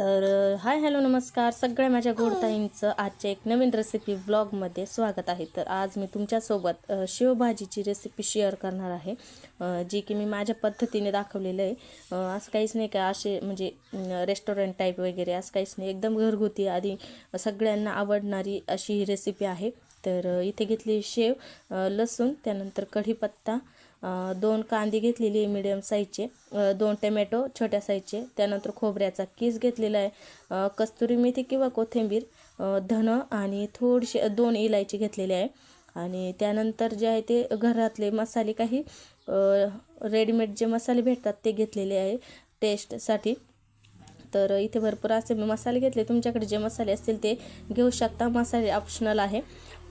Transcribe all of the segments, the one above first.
तर hi hello नमस्कार. सगळ्या माझ्या गोडताईंचं आजच्या एक नवीन रेसिपी ब्लॉगमध्ये स्वागत आहे. तर आज मी तुमच्यासोबत शेवभाजीची रेसिपी शेअर करणार आहे. जी की मी माझ्या पद्धतीने दाखवलेलं आहे. असं काहीच नाही का असे म्हणजे रेस्टॉरंट टाईप वगैरे असं काहीच नाही. एकदम घरगुती आधी सगळ्यांना आवडणारी अशी ही रेसिपी आहे. तर इथे घेतली शेव लसूण त्यानंतर कढीपत्ता दोन कांदे घेतलेले मिडियम साईजचे दोन टमॅटो छोट्या साईजचे त्यानंतर खोबऱ्याचा किस घेतलेला आहे. कस्तुरी मेथी किंवा कोथिंबीर धन आणि थोडीशी दोन इलायची घेतलेली आहे. आणि त्यानंतर जे आहे ते घरातले मसाले काही रेडीमेड जे मसाले भेटतात ते घेतलेले आहे टेस्टसाठी तर इथे भरपूर असे मी मसाले घेतले. तुमच्याकडे जे मसाले असतील ते घेऊ शकता. मसाले ऑप्शनल आहे.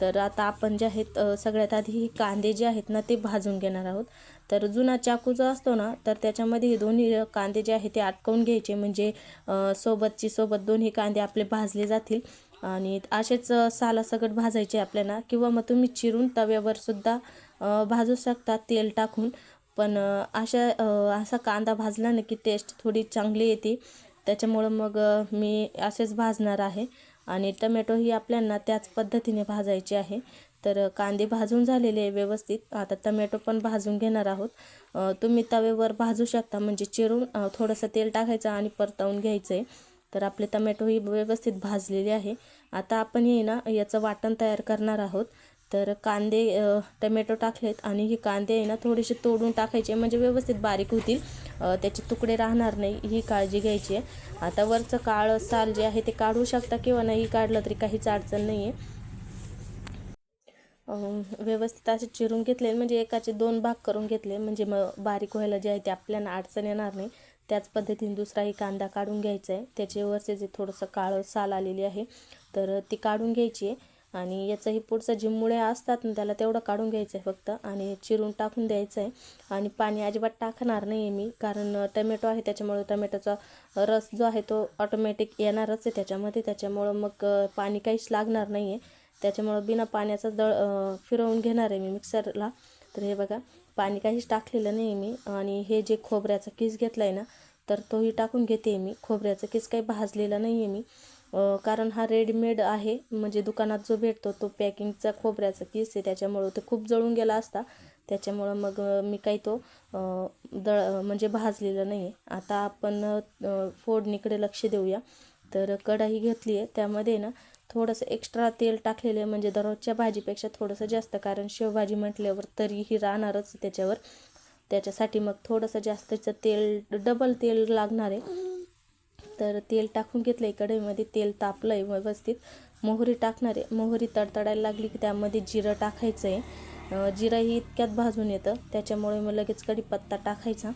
तर आता आपण जे आहेत सगळ्यात आधी हे कांदे जे आहेत ना ते भाजून घेणार आहोत. तर जुना चाकू जो असतो ना तर त्याच्यामध्ये हे दोन्ही कांदे जे आहे ते अटकवून घ्यायचे. म्हणजे सोबतची सोबत दोन्ही कांदे आपले भाजले जातील. आणि असेच सालासकट भाजायचे आपल्याला. किंवा मग तुम्ही चिरून तव्यावर सुद्धा भाजू शकता तेल टाकून. पण अशा असा कांदा भाजला ना की टेस्ट थोडी चांगली येते. त्याच्यामुळं मग मी असेच भाजणार आहे. आणि टमॅटोही ही त्याच पद्धतीने भाजायचे आहे. तर कांदे भाजून झालेले आहे व्यवस्थित. आता टमॅटो पण भाजून घेणार आहोत. तुम्ही तवेवर भाजू शकता. म्हणजे चिरून थोडंसं तेल टाकायचं आणि परतवून घ्यायचं आहे तर आपले टमॅटोही व्यवस्थित भाजलेले आहे. आता आपण हे ना याचं वाटण तयार करणार आहोत. तर कांदे टमॅटो टाकलेत आणि हे कांदे आहे ना थोडेसे तोडून टाकायचे म्हणजे व्यवस्थित बारीक होतील. त्याचे तुकडे राहणार नाही ही काळजी घ्यायची आहे. आता वरचं काळं साल जे आहे ते काढू शकता किंवा नाही काढलं तरी काहीच अडचण नाही आहे. व्यवस्थित असे चिरून घेतले म्हणजे एकाचे दोन भाग करून घेतले म्हणजे मग बारीक व्हायला जे आहे ते आपल्याला अडचण येणार नाही. त्याच पद्धतीने दुसराही कांदा काढून घ्यायचा आहे. त्याच्यावरचे जे थोडंसं काळं साल आलेली आहे तर ती काढून घ्यायची आहे. आणि याचंही पुढचं जे मुळे असतात ना त्याला तेवढं काढून घ्यायचं आहे फक्त. आणि चिरून टाकून द्यायचं आहे आणि पाणी अजिबात टाकणार नाही आहे मी कारण टमॅटो आहे त्याच्यामुळे टमॅटोचा रस जो आहे तो ऑटोमॅटिक येणारच आहे त्याच्यामध्ये. त्याच्यामुळं मग पाणी काहीच लागणार नाही आहे त्याच्यामुळं बिना पाण्याचा दळ फिरवून घेणार आहे मी मिक्सरला. तर हे बघा पाणी काहीच टाकलेलं नाही मी. आणि हे जे खोबऱ्याचा किस घेतला आहे ना तर तोही टाकून घेते मी. खोबऱ्याचा किस काही भाजलेला नाही आहे मी. कारण हा रेडीमेड आहे म्हणजे दुकानात जो भेटतो तो पॅकिंगचा खोबऱ्याचा पीस आहे त्याच्यामुळं ते खूप जळून गेला असता. त्याच्यामुळं मग मी काही तो दळ म्हणजे भाजलेला नाही आहे. आता आपण फोडणीकडे लक्ष देऊया. तर कढाई घेतली आहे त्यामध्ये ना थोडंसं एक्स्ट्रा तेल टाकलेलं आहे म्हणजे दररोजच्या भाजीपेक्षा थोडंसं जास्त कारण शेवभाजी म्हटल्यावर तरीही राहणारच त्याच्यावर. त्याच्यासाठी मग थोडंसं जास्तचं तेल डबल तेल लागणार आहे. तर तेल टाकून घेतलं आहे कढईमध्ये. तेल तापलं आहे व्यवस्थित. मोहरी टाकणार आहे. मोहरी तडतडायला लागली की त्यामध्ये जिरं टाकायचं आहे अं, जिरंही इतक्यात भाजून येतं. त्याच्यामुळे मग लगेच कढीपत्ता टाकायचा.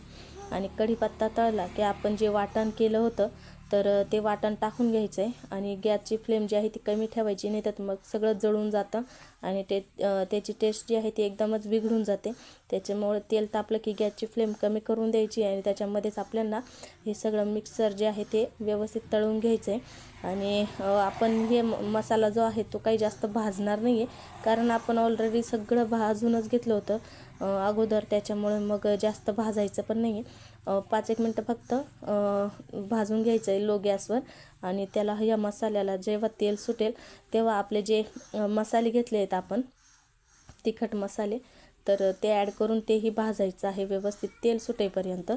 आणि कढीपत्ता तळला की आपण जे वाटण केलं होतं तर ते वाटण टाकून घ्यायचं आहे आणि गॅसची फ्लेम जी आहे ती कमी ठेवायची नाही तर मग सगळं जळून जातं आणि ते त्याची टेस्ट जी आहे ती एकदमच बिघडून जाते. त्याच्यामुळे तेल तापलं की गॅसची फ्लेम कमी करून द्यायची आणि त्याच्यामध्येच आपल्याला हे सगळं मिक्सर जे आहे ते व्यवस्थित तळून घ्यायचं आहे आणि आपण हे म- मसाला जो आहे तो काही जास्त भाजणार नाही आहे कारण आपण ऑलरेडी सगळं भाजूनच घेतलं होतं अगोदर. त्याच्यामुळे मग जास्त भाजायचं पण नाही आहे पाच एक मिनटं फक्त भाजून घ्यायचं आहे लो गॅसवर आणि त्याला या मसाल्याला जेव्हा तेल सुटेल तेव्हा आपले जे मसाले घेतले आहेत आपण तिखट मसाले तर ते ॲड करून तेही भाजायचं आहे व्यवस्थित तेल सुटेपर्यंत.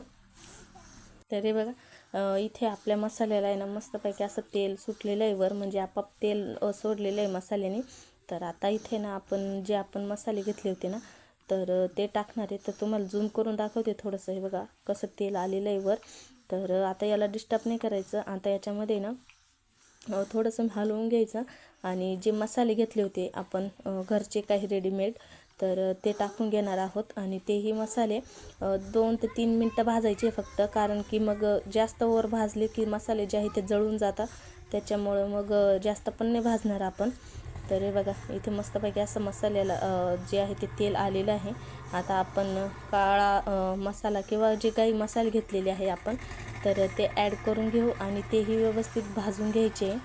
तर हे बघा इथे आपल्या मसाल्याला आहे ना मस्तपैकी असं तेल सुटलेलं आहे वर म्हणजे आपाप तेल सोडलेलं आहे मसाल्याने. तर आता इथे ना आपण जे आपण मसाले घेतले होते ना तर ते टाकणार आहे. तर तुम्हाला झूम करून दाखवते थोडंसं. हे बघा कसं तेल आलेलं आहे वर. तर आता याला डिस्टर्ब नाही करायचं. आता याच्यामध्ये ना थोडंसं हलवून घ्यायचं आणि जे मसाले घेतले होते आपण घरचे काही रेडीमेड तर ते टाकून घेणार आहोत. आणि तेही मसाले दोन ते तीन मिनटं भाजायचे फक्त. कारण की मग जास्त वर भाजले की मसाले जे आहे ते जळून जातात. त्याच्यामुळं मग जास्त पण नाही भाजणार आपण. तर हे बघा इथे मस्तपैकी असं मसाल्याला जे आहे ते तेल आलेलं आहे. आता आपण काळा मसाला किंवा जे काही मसाले घेतलेले आहे आपण तर ते ॲड करून घेऊ आणि तेही व्यवस्थित भाजून घ्यायचे.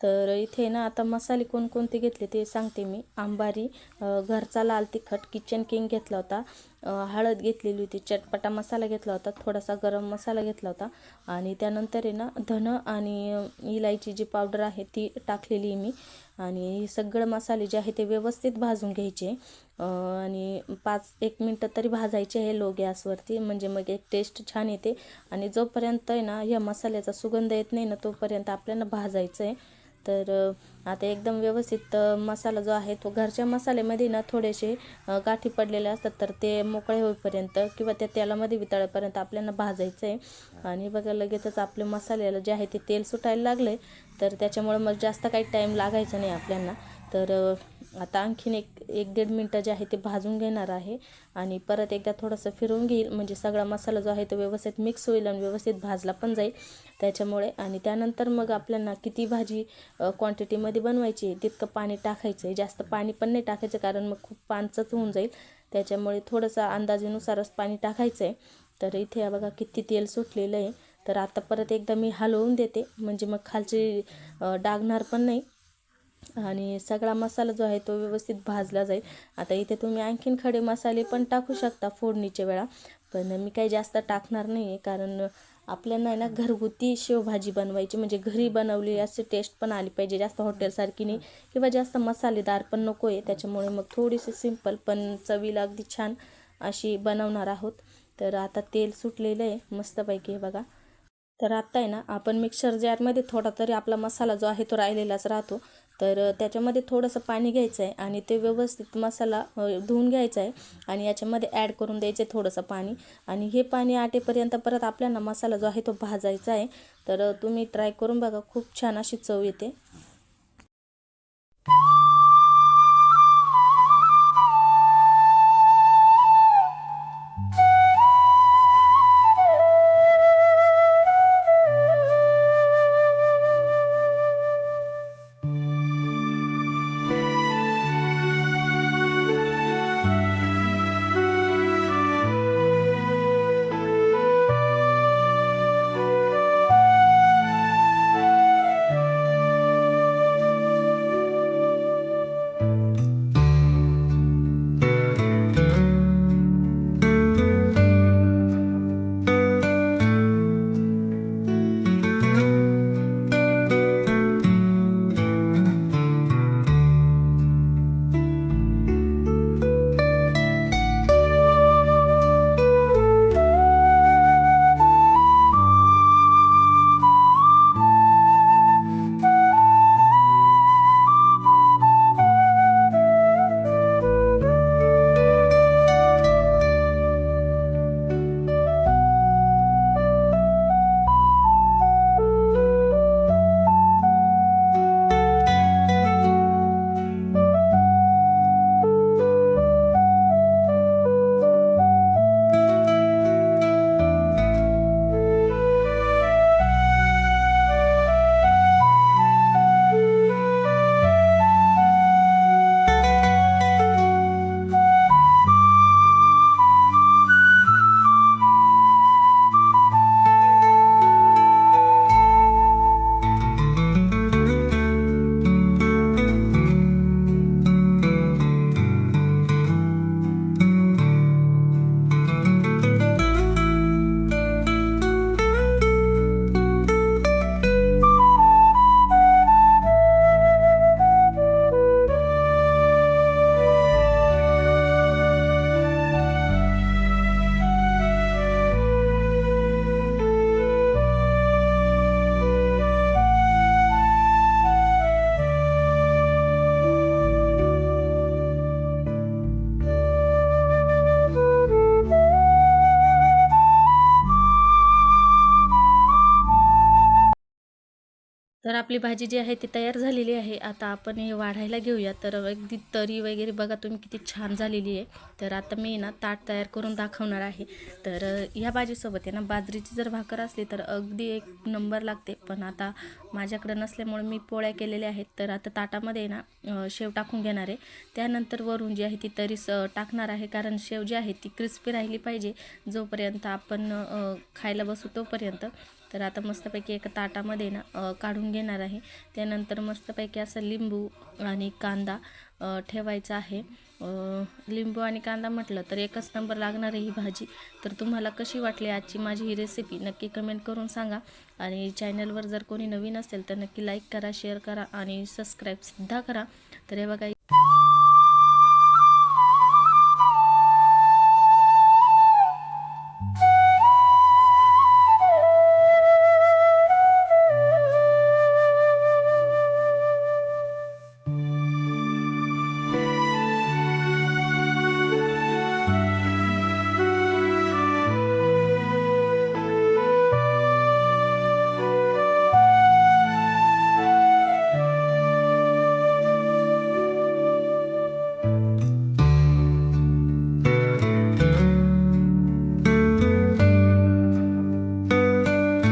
तर इथे ना आता मसाले कोणकोणते घेतले ते सांगते मी. आंबारी घरचा लाल तिखट किचन किंग घेतला होता. हळद घेतलेली होती चटपटा मसाला घेतला होता थोडासा गरम मसाला घेतला होता. आणि त्यानंतर आहे ना धन आणि इलायची जी पावडर आहे ती टाकलेली आहे मी. आणि हे सगळं मसाले जे आहे ते व्यवस्थित भाजून घ्यायचे. आणि पाच एक मिनटं तरी भाजायचे आहे लो गॅसवरती म्हणजे मग एक टेस्ट छान येते. आणि जोपर्यंत आहे ना या मसाल्याचा सुगंध येत नाही ना तोपर्यंत आपल्याला भाजायचं आहे तर आता एकदम व्यवस्थित मसाला जो आहे तो घरच्या मसाल्यामध्ये ना थोडेसे गाठी पडलेले असतात. तर ते मोकळे होईपर्यंत किंवा त्या तेलामध्ये वितळेपर्यंत आपल्याला भाजायचं आहे आणि बघा लगेचच आपले मसाल्याला जे आहे ते तेल सुटायला लागले तर त्याच्यामुळे मग जास्त काही टाईम लागायचा नाही आपल्याला. तर आता आणखीन एक एक दीड मिनटं जे आहे ते भाजून घेणार आहे. आणि परत एकदा थोडंसं फिरून घेईल. म्हणजे सगळा मसाला जो आहे तो व्यवस्थित मिक्स होईल आणि व्यवस्थित भाजला पण जाईल त्याच्यामुळे. आणि त्यानंतर मग आपल्याला किती भाजी क्वांटिटीमध्ये बनवायची आहे तितकं पाणी टाकायचं आहे. जास्त पाणी पण नाही टाकायचं कारण मग खूप पानचंच होऊन जाईल. त्याच्यामुळे थोडंसं अंदाजेनुसारच पाणी टाकायचं आहे. तर इथे बघा किती तेल सुटलेलं आहे. तर आता परत एकदा मी हलवून देते. म्हणजे मग खालची डागणार पण नाही. आणि सगळा मसाला जो आहे तो व्यवस्थित भाजला जाईल. आता इथे तुम्ही आणखीन खडे मसाले पण टाकू शकता फोडणीच्या वेळा. पण मी काही जास्त टाकणार नाही आहे कारण आपल्याला ना घरगुती शेवभाजी बनवायची म्हणजे घरी बनवली असे टेस्ट पण आली पाहिजे. जास्त हॉटेलसारखी नाही किंवा जास्त मसालेदार पण नको आहे त्याच्यामुळे मग थोडीशी सिंपल पण चवीला अगदी छान अशी बनवणार आहोत. तर आता तेल सुटलेलं आहे. मस्तपैकी हे बघा. तर आत्ता आहे ना आपण मिक्सर जारमध्ये थोडा तरी आपला मसाला जो आहे तो राहिलेलाच राहतो. तर त्याच्यामध्ये थोडंसं पाणी घ्यायचं आहे आणि ते व्यवस्थित मसाला धुवून घ्यायचा आहे आणि याच्यामध्ये ॲड करून द्यायचं थोडंसं पाणी. आणि हे पाणी आटेपर्यंत परत आपल्याला मसाला जो आहे तो भाजायचा आहे तर तुम्ही ट्राय करून बघा खूप छान अशी चव येते. तर आपली भाजी जी आहे ती तयार झालेली आहे. आता आपण हे वाढायला घेऊया. तर अगदी तरी वगैरे बघा तुम्ही किती छान झालेली आहे. तर आता मी ना ताट तयार करून दाखवणार आहे. तर ह्या भाजीसोबत आहे ना बाजरीची जर भाकर असली तर अगदी एक नंबर लागते. पण आता माझ्याकडे नसल्यामुळे मी पोळ्या केलेल्या आहेत. तर आता ताटामध्ये ना शेव टाकून घेणार आहे. त्यानंतर वरून जी आहे ती तरी टाकणार आहे. कारण शेव जी आहे ती क्रिस्पी राहिली पाहिजे जोपर्यंत आपण खायला बसू तोपर्यंत. तर आता मस्तपैकी एका ताटामध्ये ना काढून घेणार आहे. त्यानंतर मस्तपैकी असं लिंबू आणि कांदा ठेवायचा आहे. लिंबू आणि कांदा म्हटलं तर एकच नंबर लागणार आहे ही भाजी. तर तुम्हाला कशी वाटली आजची माझी ही रेसिपी नक्की कमेंट करून सांगा. आणि चॅनलवर जर कोणी नवीन असेल तर नक्की लाईक करा शेअर करा आणि सबस्क्राईबसुद्धा करा. तर हे बघा